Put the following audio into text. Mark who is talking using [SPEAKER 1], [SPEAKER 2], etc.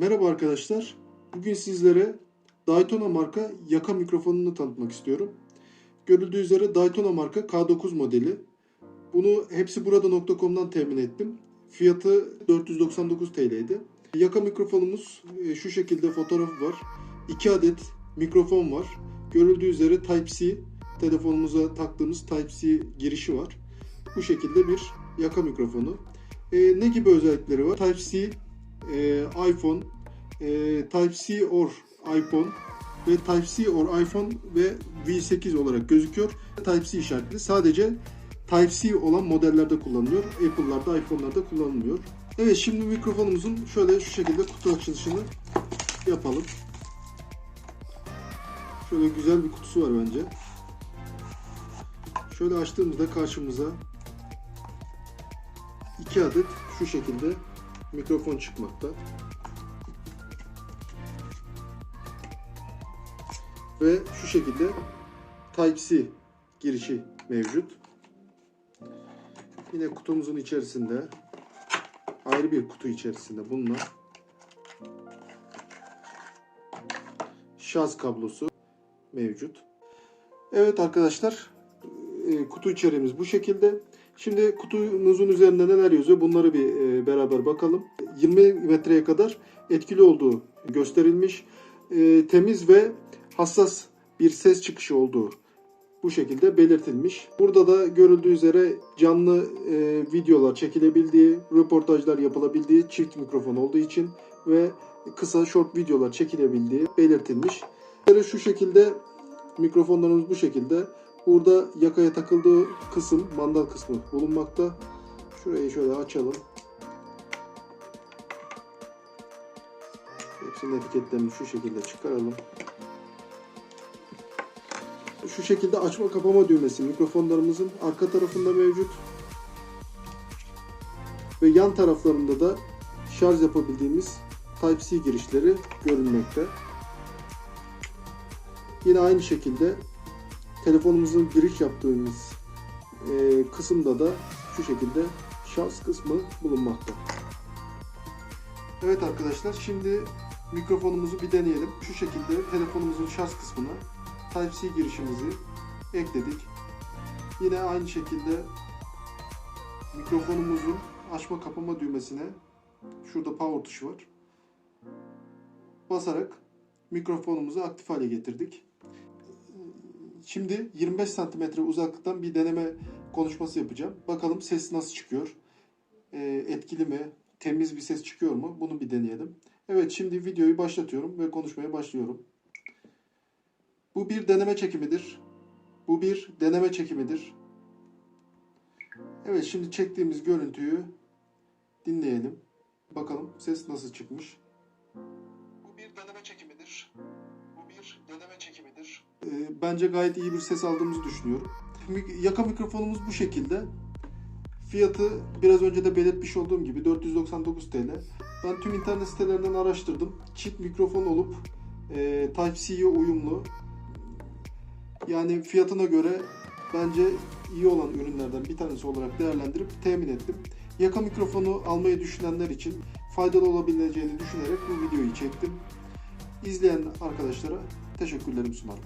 [SPEAKER 1] Merhaba arkadaşlar. Bugün sizlere Daytona marka yaka mikrofonunu tanıtmak istiyorum. Görüldüğü üzere Daytona marka K9 modeli. Bunu hepsi burada.com'dan temin ettim. Fiyatı 499 TL'ydi. Yaka mikrofonumuz e, şu şekilde fotoğrafı var. 2 adet mikrofon var. Görüldüğü üzere Type-C telefonumuza taktığımız Type-C girişi var. Bu şekilde bir yaka mikrofonu. E, ne gibi özellikleri var? Type-C e, iPhone, e, Type-C or iPhone ve Type-C or iPhone ve V8 olarak gözüküyor. Type-C işaretli. Sadece Type-C olan modellerde kullanılıyor. Apple'larda, iPhone'larda kullanılmıyor. Evet şimdi mikrofonumuzun şöyle şu şekilde kutu açılışını yapalım. Şöyle güzel bir kutusu var bence. Şöyle açtığımızda karşımıza iki adet şu şekilde mikrofon çıkmakta. Ve şu şekilde Type-C girişi mevcut. Yine kutumuzun içerisinde ayrı bir kutu içerisinde bulunan şarj kablosu mevcut. Evet arkadaşlar e, kutu içeriğimiz bu şekilde. Şimdi kutumuzun üzerinde neler yazıyor bunları bir e, beraber bakalım. 20 metreye kadar etkili olduğu gösterilmiş. E, temiz ve hassas bir ses çıkışı olduğu bu şekilde belirtilmiş. Burada da görüldüğü üzere canlı e, videolar çekilebildiği, röportajlar yapılabildiği çift mikrofon olduğu için ve kısa short videolar çekilebildiği belirtilmiş. Şu şekilde mikrofonlarımız bu şekilde. Burada yakaya takıldığı kısım, mandal kısmı bulunmakta. Şurayı şöyle açalım. Hepsinin etiketlerini şu şekilde çıkaralım. Şu şekilde açma kapama düğmesi mikrofonlarımızın arka tarafında mevcut. Ve yan taraflarında da şarj yapabildiğimiz Type-C girişleri görünmekte. Yine aynı şekilde telefonumuzun giriş yaptığımız e, kısımda da şu şekilde şarj kısmı bulunmakta. Evet arkadaşlar şimdi mikrofonumuzu bir deneyelim. Şu şekilde telefonumuzun şarj kısmına Type-C girişimizi ekledik. Yine aynı şekilde mikrofonumuzun açma kapama düğmesine şurada power tuşu var. Basarak mikrofonumuzu aktif hale getirdik. Şimdi 25 santimetre uzaklıktan bir deneme konuşması yapacağım. Bakalım ses nasıl çıkıyor? Ee, etkili mi? Temiz bir ses çıkıyor mu? Bunu bir deneyelim. Evet şimdi videoyu başlatıyorum ve konuşmaya başlıyorum. Bu bir deneme çekimidir. Bu bir deneme çekimidir. Evet şimdi çektiğimiz görüntüyü dinleyelim. Bakalım ses nasıl çıkmış. Bu bir deneme çekimidir. Bir deneme çekimidir. Ee, bence gayet iyi bir ses aldığımızı düşünüyorum. Yaka mikrofonumuz bu şekilde. Fiyatı biraz önce de belirtmiş olduğum gibi 499 TL. Ben tüm internet sitelerinden araştırdım. Çift mikrofon olup e, Type-C'ye uyumlu. Yani fiyatına göre bence iyi olan ürünlerden bir tanesi olarak değerlendirip temin ettim. Yaka mikrofonu almayı düşünenler için faydalı olabileceğini düşünerek bu videoyu çektim. İzleyen arkadaşlara teşekkürlerimi sunarım.